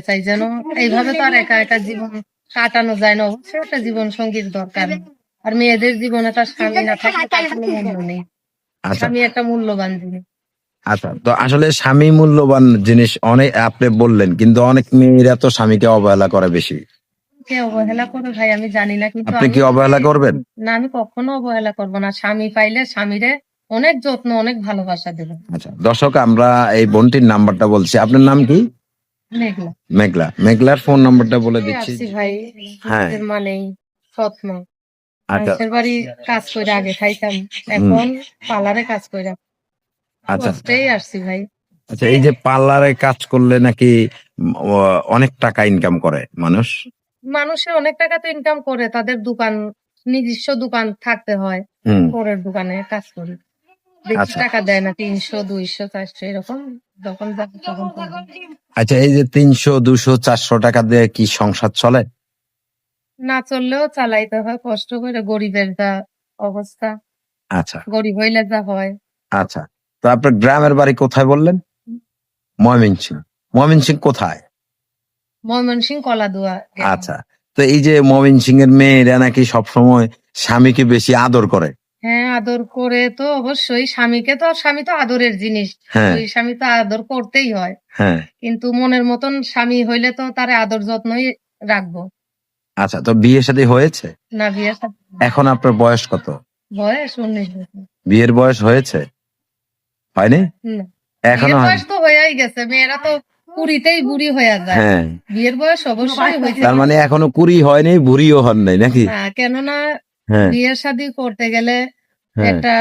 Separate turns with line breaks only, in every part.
চাই যেন এইভাবে তো আর একা একা জীবন কাটানো যায় না অবশ্যই একটা জীবন সঙ্গীর দরকার। আর মেয়েদের জীবনে তার স্বামী না থাকলে তার কোনো মূল্য নেই।
আচ্ছা।
স্বামী একটা মূল্যবান জিনিস।
আচ্ছা তো আসলে স্বামী মূল্যবান জিনিস অনেক আপনি বললেন কিন্তু অনেক মেয়েরা তো স্বামীকে অবহেলা করে বেশি।
কে অবহেলা করে ভাই? আমি জানি না কিন্তু
আপনি কি অবহেলা করবেন?
না আমি কখনো অবহেলা করব না। স্বামী পাইলে স্বামীরে অনেক যত্ন অনেক ভালোবাসা দেবো।
আচ্ছা দর্শক আমরা এই বোনটির নাম্বারটা বলছি। আপনার নাম কি?
মেঘলা।
মেঘলা। মেঘলার ফোন নাম্বারটা বলে দিচ্ছি।
ভাই
হ্যাঁ।
স্বপ্ন।
আচ্ছা
বাড়ি কাজ করে আগে খাইতাম এখন পার্লারে কাজ করে
আচ্ছা।
আসছি ভাই।
আচ্ছা এই যে পার্লারে কাজ করলে নাকি অনেক টাকা ইনকাম করে মানুষ?
মানুষে অনেক টাকা তো ইনকাম করে তাদের দোকান নিজস্ব দোকান থাকতে হয়। পরের দোকানে কাজ করি। টাকা দেয় না তিনশো দুইশো চারশো এরকম যখন যাবে তখন
আচ্ছা এই যে তিনশো দুশো চারশো টাকা দিয়ে কি সংসার চলে?
না চললেও চালাইতে হয় কষ্ট করে গরিবের যা অবস্থা।
আচ্ছা।
গরিব হইলে যা হয়।
আচ্ছা তো আপনার গ্রামের বাড়ি কোথায় বললেন? ময়মনসিং ময়মনসিং কোথায়?
ময়মনসিং কলা দোয়া
আচ্ছা তো এই যে ময়মনসিং এর মেয়েরা নাকি সবসময় স্বামীকে বেশি আদর করে?
হ্যাঁ আদর করে তো অবশ্যই। স্বামীকে তো স্বামী তো আদরের জিনিস।
হ্যাঁ।
ওই স্বামী তো আদর করতেই হয়।
হ্যাঁ।
কিন্তু মনের মতন স্বামী হইলে তো তার আদর যত্নই রাখব।
আচ্ছা তো বিয়ে শাদী হয়েছে?
না বিয়ে শাদী
এখন আপনার বয়স কত?
বয়স উনিশ বছর।
বিয়ের বয়স হয়েছে? হয়নি?
না।
এখনও
বিয়ের
হয়নি?
বয়স তো হয়েই গেছে। মেয়েরা তো কুড়িতেই বুড়ি হয়ে যায়।
হ্যাঁ।
বিয়ের বয়স অবশ্যই হয়েছে।
তার মানে এখনও কুড়ি হয়নি বুড়িও হন নাই নাকি?
হ্যাঁ, কেননা
হ্যাঁ।
বিয়ে শাদী করতে গেলে
হ্যাঁ।
একটা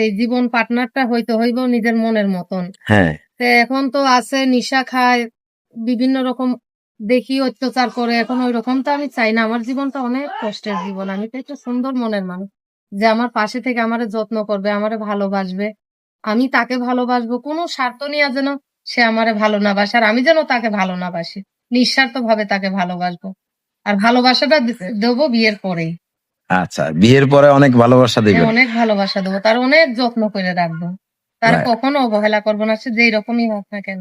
এই জীবন পার্টনারটা হইতে হইব নিজের মনের মতন।
হ্যাঁ।
তো এখন তো আছে নিশা খায় বিভিন্ন রকম দেখি অত্যাচার করে এখন ওই রকম তো আমি চাই না। আমার জীবনটা অনেক কষ্টের জীবন। আমি তো একটা সুন্দর মনের মানুষ যে আমার পাশে থেকে আমারে যত্ন করবে আমারে ভালোবাসবে। আমি তাকে ভালোবাসবো কোনো স্বার্থ নিয়ে যেন সে আমারে ভালো না বাসে আর আমি যেন তাকে ভালো না বাসি। নিঃস্বার্থ ভাবে তাকে ভালোবাসবো। আর ভালোবাসাটা দেবো বিয়ের পরেই।
আচ্ছা বিয়ের পরে অনেক ভালোবাসা দিবেন?
হ্যাঁ, অনেক ভালোবাসা দেবো। তার অনেক যত্ন করে রাখব। তার কখনো অবহেলা করব না সে যেই রকমই হোক না কেন।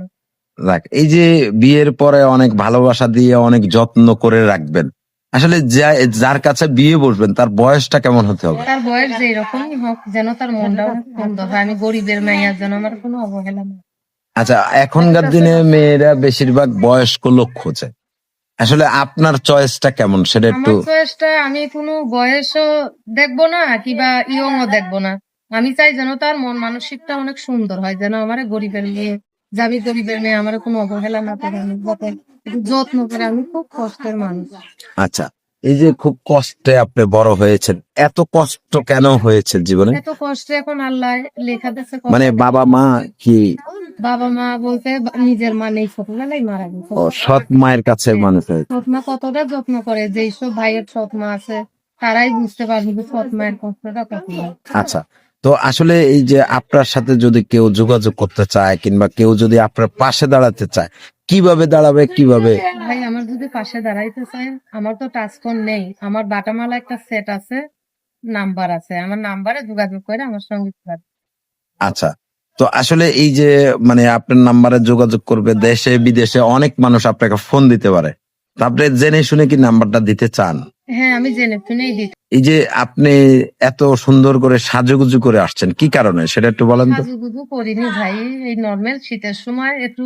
দেখ এই যে বিয়ের পরে অনেক ভালোবাসা দিয়ে অনেক যত্ন করে রাখবেন আসলে যার কাছে বিয়ে বসবেন তার বয়সটা কেমন হতে হবে?
তার বয়স যেই রকমই হোক যেন তার মনটা অনেক সুন্দর হয়। আমি গরিবের মেয়ে যেন আমার কোনো অবহেলা না
আচ্ছা এখনকার দিনে মেয়েরা বেশিরভাগ বয়স্ক লোক খোঁজে। আসলে আপনার চয়েসটা কেমন? সেটা একটু
আমার চয়েসটা আমি কোনো বয়সও দেখব না কিবা ইয়ং ও দেখব না। আমি চাই যেন তার মন মানসিকটা অনেক সুন্দর হয় যেন আমার গরিবের মেয়ে যাবি গরিবের মেয়ে আমার কোনো অবহেলা না করে আমি যাতে একটু যত্ন করে আমি খুব কষ্টের মানুষ।
আচ্ছা এই যে খুব কষ্টে আপনি বড় হয়েছেন এত কষ্ট কেন হয়েছে জীবনে?
এত কষ্টে এখন আল্লাহ লেখা কষ্ট।
মানে বাবা মা কি?
বাবা মা বলতে নিজের মা নেই ছোটবেলায় মারা গেছে।
সৎ মায়ের কাছে মানুষ হয়েছে।
সৎ মা কতটা যত্ন করে যেই সব ভাইয়ের সৎ মা আছে তারাই বুঝতে পারবে যে সৎ মায়ের কষ্টটা কত
আচ্ছা তো আসলে এই যে আপনার সাথে যদি কেউ যোগাযোগ করতে চায় কিংবা কেউ যদি আপনার পাশে দাঁড়াতে চায় কীভাবে দাঁড়াবে কীভাবে?
ভাই আমার যদি পাশে দাঁড়াইতে চায় আমার তো টাচ ফোন নেই। আমার বাটামালা একটা সেট আছে নাম্বার আছে। আমার নাম্বারে যোগাযোগ করে আমার সঙ্গে
আচ্ছা। তো আসলে এই যে মানে আপনার নাম্বারে যোগাযোগ করবে দেশে বিদেশে অনেক মানুষ আপনাকে ফোন দিতে পারে। আপনি জেনে শুনে কি নাম্বারটা দিতে চান?
হ্যাঁ আমি জেনে শুনেই দিই।
এই যে আপনি এত সুন্দর করে সাজুগুজু করে আসছেন কি কারণে? সেটা একটু বলেন তো।
সাজুগুজু করিনি ভাই। এই নর্মাল শীতের সময় একটু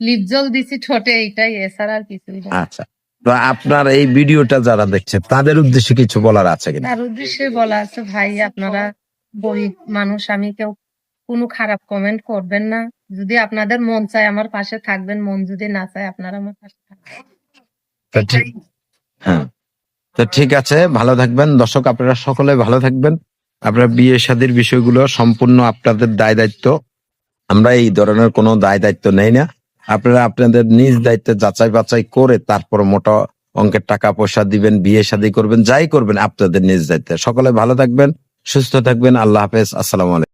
লিপ জল দিছি ঠোঁটে এইটাই এছাড়া আর কিছুই না।
আচ্ছা তো আপনার এই ভিডিওটা যারা দেখছে তাদের উদ্দেশ্যে কিছু বলার আছে কিনা?
তার উদ্দেশ্যে বলা আছে ভাই আপনারা গরিব মানুষ আমি কেউ কোনো খারাপ কমেন্ট করবেন না। যদি আপনাদের মন চায় আমার পাশে থাকবেন মন যদি না চায় আপনারা আমার পাশে থাকবেন।
হ্যাঁ। তো ঠিক আছে ভালো থাকবেন। দর্শক আপনারা সকলে ভালো থাকবেন। আপনার বিয়ে শাদীর বিষয়গুলো সম্পূর্ণ আপনাদের দায় দায়িত্ব। আমরা এই ধরনের কোনো দায় দায়িত্ব নেই না। আপনারা আপনাদের নিজ দায়িত্বে যাচাই বাছাই করে তারপর মোটা অঙ্কের টাকা পয়সা দিবেন, বিয়ে শাদী করবেন, যাই করবেন, আপনাদের নিজ দায়িত্বে। সকলে ভালো থাকবেন, সুস্থ থাকবেন। আল্লাহ হাফেজ। আসসালাম